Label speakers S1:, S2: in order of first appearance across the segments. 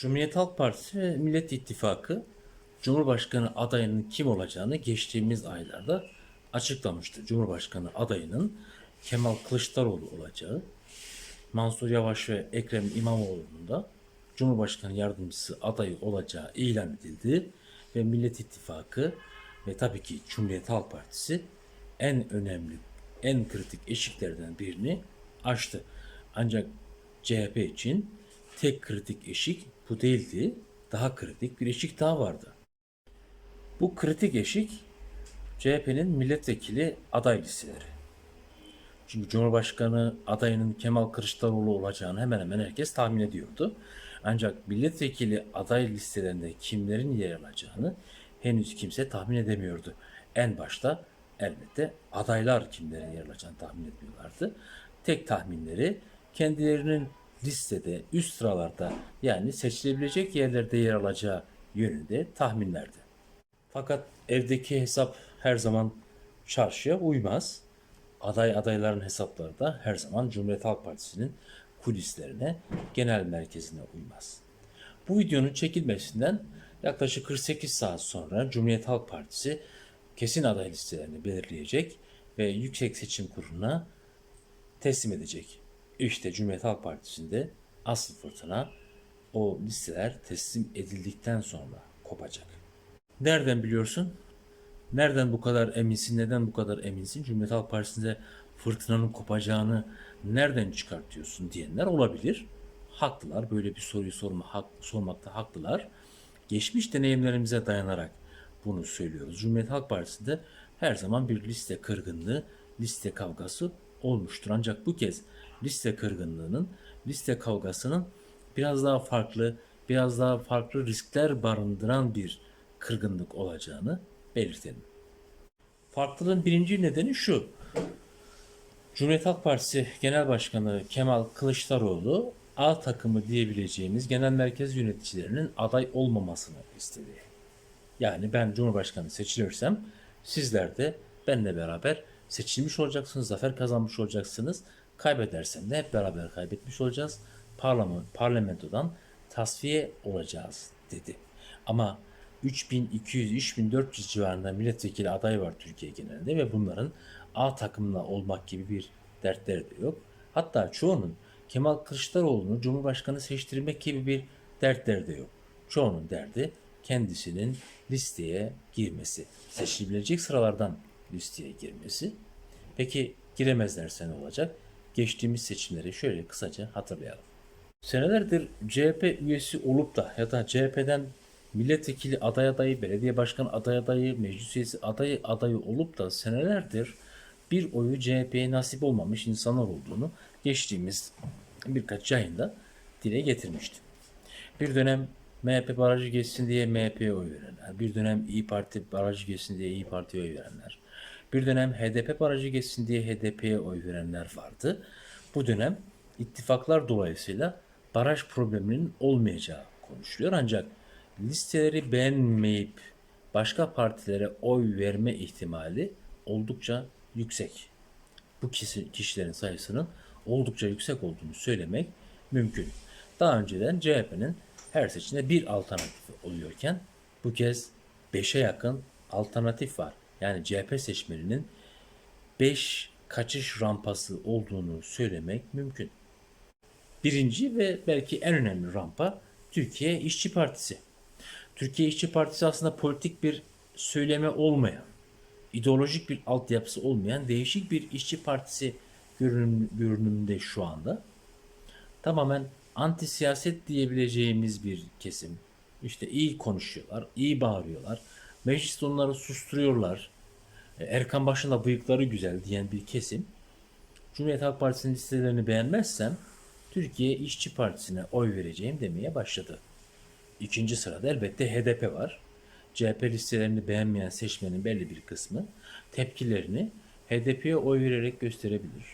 S1: Cumhuriyet Halk Partisi ve Millet İttifakı Cumhurbaşkanı adayının kim olacağını geçtiğimiz aylarda açıklamıştı. Cumhurbaşkanı adayının Kemal Kılıçdaroğlu olacağı, Mansur Yavaş ve Ekrem İmamoğlu'nun da Cumhurbaşkanı yardımcısı adayı olacağı ilan edildi ve Millet İttifakı ve tabii ki Cumhuriyet Halk Partisi en önemli, en kritik eşiklerden birini aştı. Ancak CHP için tek kritik eşik bu değildi. Daha kritik bir eşik daha vardı. Bu kritik eşik CHP'nin milletvekili aday listeleri. Çünkü Cumhurbaşkanı adayının Kemal Kılıçdaroğlu olacağını hemen hemen herkes tahmin ediyordu. Ancak milletvekili aday listelerinde kimlerin yer alacağını henüz kimse tahmin edemiyordu. En başta elbette adaylar kimlerin yer alacağını tahmin etmiyorlardı. Tek tahminleri kendilerinin listede üst sıralarda yani seçilebilecek yerlerde yer alacağı yönünde tahminlerdi. Fakat evdeki hesap her zaman çarşıya uymaz. Aday adayların hesapları da her zaman Cumhuriyet Halk Partisi'nin kulislerine, genel merkezine uymaz. Bu videonun çekilmesinden yaklaşık 48 saat sonra Cumhuriyet Halk Partisi kesin aday listelerini belirleyecek ve Yüksek Seçim Kurulu'na teslim edecek. İşte Cumhuriyet Halk Partisi'nde asıl fırtına o listeler teslim edildikten sonra kopacak. Nereden biliyorsun? Nereden bu kadar eminsin? Neden bu kadar eminsin? Cumhuriyet Halk Partisi'nde fırtınanın kopacağını nereden çıkartıyorsun diyenler olabilir. Haklılar. Böyle bir soruyu sorma, hak, sormakta haklılar. Geçmiş deneyimlerimize dayanarak bunu söylüyoruz. Cumhuriyet Halk Partisi'nde her zaman bir liste kırgınlığı, liste kavgası olmuştur. Ancak bu kez liste kırgınlığının, liste kavgasının biraz daha farklı, biraz daha farklı riskler barındıran bir kırgınlık olacağını belirtelim. Farklılığın birinci nedeni şu. Cumhuriyet Halk Partisi Genel Başkanı Kemal Kılıçdaroğlu A takımı diyebileceğimiz genel merkez yöneticilerinin aday olmamasını istedi. Yani ben Cumhurbaşkanı seçilirsem sizler de benimle beraber seçilmiş olacaksınız, zafer kazanmış olacaksınız. Kaybedersem de hep beraber kaybetmiş olacağız. Parlament, parlamentodan tasfiye olacağız dedi. Ama 3200-3400 civarında milletvekili aday var Türkiye genelinde ve bunların A takımla olmak gibi bir dertleri de yok. Hatta çoğunun Kemal Kılıçdaroğlu'nu Cumhurbaşkanı seçtirmek gibi bir dertleri de yok. Çoğunun derdi kendisinin listeye girmesi. Seçilebilecek sıralardan listeye girmesi. Peki giremezlerse ne olacak? Geçtiğimiz seçimleri şöyle kısaca hatırlayalım. Senelerdir CHP üyesi olup da ya da CHP'den milletvekili aday adayı, belediye başkanı aday adayı, meclis üyesi adayı adayı olup da senelerdir bir oyu CHP'ye nasip olmamış insanlar olduğunu geçtiğimiz birkaç yayında dile getirmişti. Bir dönem MHP barajı geçsin diye MHP'ye oy verenler, bir dönem İyi Parti barajı geçsin diye İyi Parti'ye oy verenler, bir dönem HDP barajı geçsin diye HDP'ye oy verenler vardı. Bu dönem ittifaklar dolayısıyla baraj probleminin olmayacağı konuşuluyor. Ancak listeleri beğenmeyip başka partilere oy verme ihtimali oldukça yüksek. Bu kişi, kişilerin sayısının oldukça yüksek olduğunu söylemek mümkün. Daha önceden CHP'nin her seçimde bir alternatifi oluyorken bu kez 5'e yakın alternatif var. Yani CHP seçmeninin 5 kaçış rampası olduğunu söylemek mümkün. Birinci ve belki en önemli rampa Türkiye İşçi Partisi. Türkiye İşçi Partisi aslında politik bir söyleme olmayan, ideolojik bir altyapısı olmayan değişik bir işçi partisi görünüm, görünümünde şu anda. Tamamen anti siyaset diyebileceğimiz bir kesim. İşte iyi konuşuyorlar, iyi bağırıyorlar. Mecliste onları susturuyorlar. Erkan başında bıyıkları güzel diyen bir kesim. Cumhuriyet Halk Partisi'nin listelerini beğenmezsem Türkiye İşçi Partisi'ne oy vereceğim demeye başladı. İkinci sırada elbette HDP var. CHP listelerini beğenmeyen seçmenin belli bir kısmı tepkilerini HDP'ye oy vererek gösterebilir.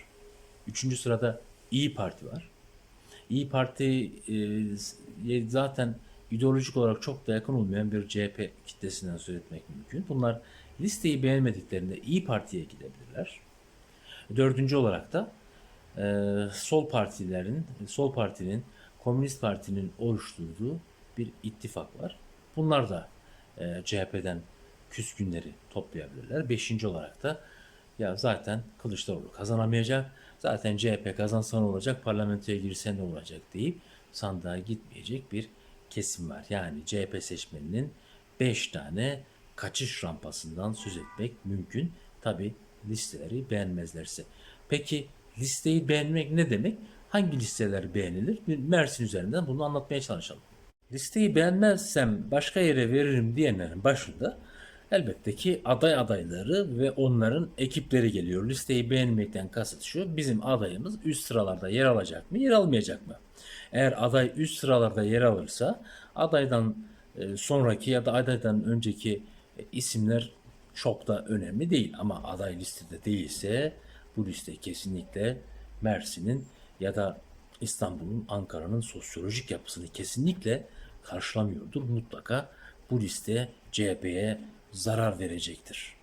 S1: Üçüncü sırada İyi Parti var. İyi Parti e, zaten ideolojik olarak çok da yakın olmayan bir CHP kitlesinden söz etmek mümkün. Bunlar listeyi beğenmediklerinde İyi Parti'ye gidebilirler. Dördüncü olarak da e, sol partilerin, sol partinin, Komünist Parti'nin oluşturduğu bir ittifak var. Bunlar da e, CHP'den küskünleri toplayabilirler. Beşinci olarak da ya zaten Kılıçdaroğlu kazanamayacak. Zaten CHP kazansa ne olacak, parlamentoya girse ne olacak deyip sandığa gitmeyecek bir kesim var. Yani CHP seçmeninin 5 tane kaçış rampasından söz etmek mümkün. Tabi listeleri beğenmezlerse. Peki listeyi beğenmek ne demek? Hangi listeler beğenilir? Bir Mersin üzerinden bunu anlatmaya çalışalım. Listeyi beğenmezsem başka yere veririm diyenlerin başında elbette ki aday adayları ve onların ekipleri geliyor. Listeyi beğenmekten kasıt şu. Bizim adayımız üst sıralarda yer alacak mı, yer almayacak mı? Eğer aday üst sıralarda yer alırsa adaydan e, sonraki ya da adaydan önceki e, isimler çok da önemli değil. Ama aday listede değilse bu liste kesinlikle Mersin'in ya da İstanbul'un, Ankara'nın sosyolojik yapısını kesinlikle karşılamıyordur. Mutlaka bu liste CHP'ye zarar verecektir.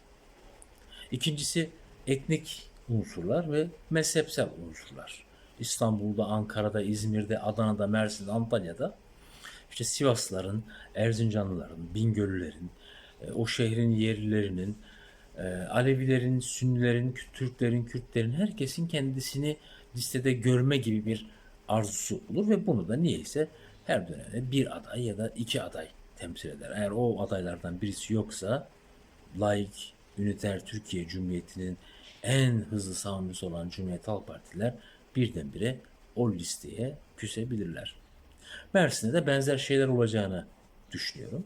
S1: İkincisi etnik unsurlar ve mezhepsel unsurlar. İstanbul'da, Ankara'da, İzmir'de, Adana'da, Mersin'de, Antalya'da işte Sivaslıların, Erzincanlıların, Bingöllülerin, e, o şehrin yerlilerinin, e, Alevilerin, Sünnilerin, Türklerin, Kürtlerin herkesin kendisini listede görme gibi bir arzusu olur ve bunu da niyeyse her dönemde bir aday ya da iki aday temsil eder. Eğer o adaylardan birisi yoksa laik, üniter Türkiye Cumhuriyeti'nin en hızlı savunucusu olan Cumhuriyet Halk Partiler birdenbire o listeye küsebilirler. Mersin'de de benzer şeyler olacağını düşünüyorum.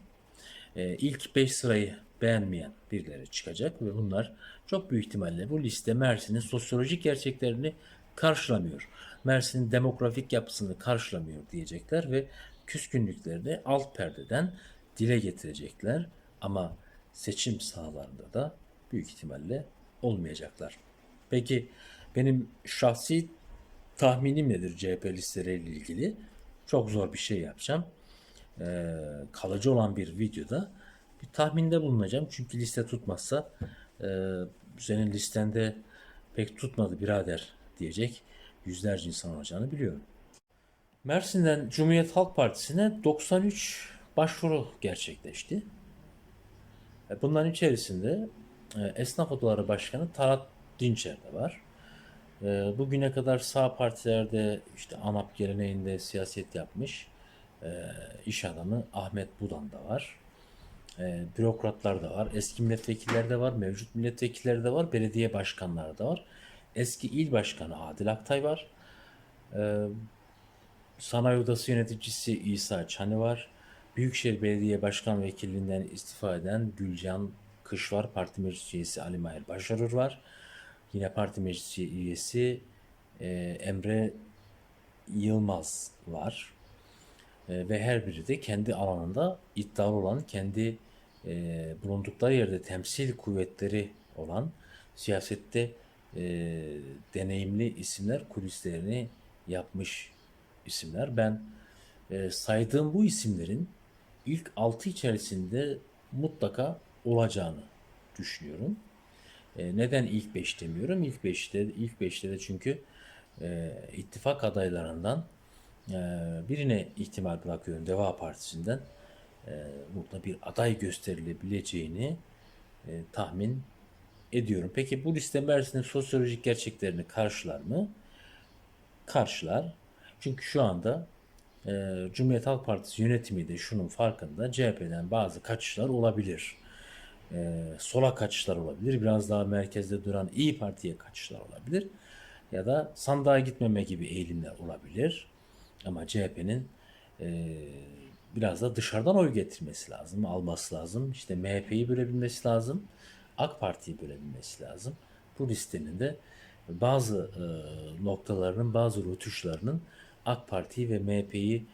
S1: Ee, ilk 5 sırayı beğenmeyen birileri çıkacak ve bunlar çok büyük ihtimalle bu liste Mersin'in sosyolojik gerçeklerini karşılamıyor. Mersin'in demografik yapısını karşılamıyor diyecekler ve küskünlüklerini alt perdeden dile getirecekler ama seçim sahalarında da büyük ihtimalle olmayacaklar. Peki benim şahsi tahminim nedir CHP listeleriyle ilgili? Çok zor bir şey yapacağım. Ee, kalıcı olan bir videoda bir tahminde bulunacağım. Çünkü liste tutmazsa e, senin listende pek tutmadı birader diyecek yüzlerce insan olacağını biliyorum. Mersin'den Cumhuriyet Halk Partisi'ne 93 başvuru gerçekleşti. E, Bunların içerisinde e, Esnaf Odaları Başkanı Talat Dinçer de var. E, Bugüne kadar sağ partilerde işte ANAP geleneğinde siyaset yapmış e, iş adamı Ahmet Budan da var. E, bürokratlar da var. Eski milletvekiller de var. Mevcut milletvekilleri de var. Belediye başkanları da var. Eski il başkanı Adil Aktay var. E, Sanayi Odası yöneticisi İsa Çani var. Büyükşehir Belediye Başkan Vekilliğinden istifa eden Gülcan Kış var. Parti Meclis Üyesi Ali Mahir Başarır var. Yine Parti Meclis Üyesi e, Emre Yılmaz var. E, ve her biri de kendi alanında iddialı olan, kendi e, bulundukları yerde temsil kuvvetleri olan, siyasette e, deneyimli isimler kulislerini yapmış isimler. Ben e, saydığım bu isimlerin ilk altı içerisinde mutlaka olacağını düşünüyorum. E, neden ilk 5 demiyorum? İlk 5'te ilk 5'te de çünkü e, ittifak adaylarından birine ihtimal bırakıyorum Deva Partisi'nden e, burada bir aday gösterilebileceğini e, tahmin ediyorum. Peki bu liste Mersin'in sosyolojik gerçeklerini karşılar mı? Karşılar. Çünkü şu anda e, Cumhuriyet Halk Partisi yönetimi de şunun farkında. CHP'den bazı kaçışlar olabilir. E, sola kaçışlar olabilir. Biraz daha merkezde duran İyi Parti'ye kaçışlar olabilir. Ya da sandığa gitmeme gibi eğilimler olabilir. Ama CHP'nin e, biraz da dışarıdan oy getirmesi lazım, alması lazım. İşte MHP'yi bölebilmesi lazım. AK Parti'yi bölebilmesi lazım. Bu listenin de bazı e, noktalarının, bazı rötuşlarının AK Parti'yi ve MHP'yi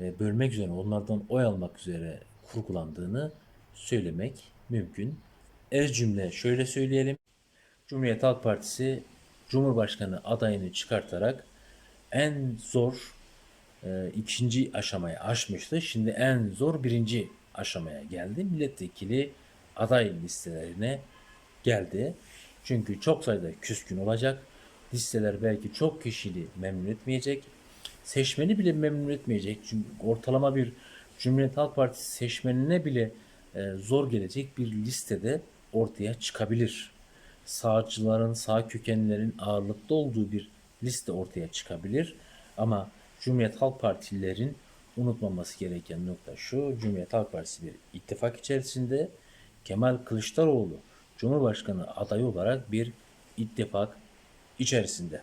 S1: e, bölmek üzere, onlardan oy almak üzere kurgulandığını söylemek mümkün. Ez cümle şöyle söyleyelim. Cumhuriyet Halk Partisi Cumhurbaşkanı adayını çıkartarak en zor e, ikinci aşamaya aşmıştı. Şimdi en zor birinci aşamaya geldi. Milletvekili aday listelerine geldi. Çünkü çok sayıda küskün olacak. Listeler belki çok kişili memnun etmeyecek. Seçmeni bile memnun etmeyecek. Çünkü ortalama bir Cumhuriyet Halk Partisi seçmenine bile e, zor gelecek bir listede ortaya çıkabilir. Sağcıların, sağ kökenlerin ağırlıkta olduğu bir liste ortaya çıkabilir. Ama Cumhuriyet Halk Partililerin unutmaması gereken nokta şu. Cumhuriyet Halk Partisi bir ittifak içerisinde Kemal Kılıçdaroğlu Cumhurbaşkanı adayı olarak bir ittifak içerisinde.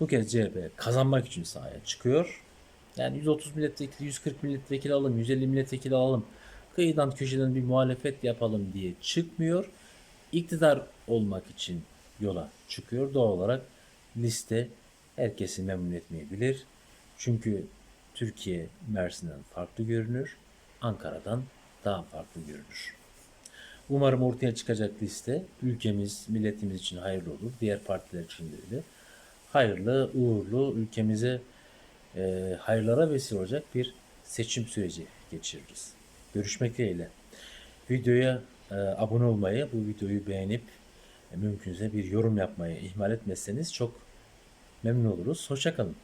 S1: Bu kez CHP kazanmak için sahaya çıkıyor. Yani 130 milletvekili, 140 milletvekili alalım, 150 milletvekili alalım. Kıyıdan köşeden bir muhalefet yapalım diye çıkmıyor. İktidar olmak için yola çıkıyor. Doğal olarak liste herkesi memnun etmeyebilir. Çünkü Türkiye Mersin'den farklı görünür. Ankara'dan daha farklı görünür. Umarım ortaya çıkacak liste ülkemiz, milletimiz için hayırlı olur. Diğer partiler için de öyle. Hayırlı, uğurlu, ülkemize e, hayırlara vesile olacak bir seçim süreci geçiririz. Görüşmek dileğiyle. Videoya e, abone olmayı, bu videoyu beğenip e, mümkünse bir yorum yapmayı ihmal etmezseniz çok memnun oluruz. Hoşçakalın.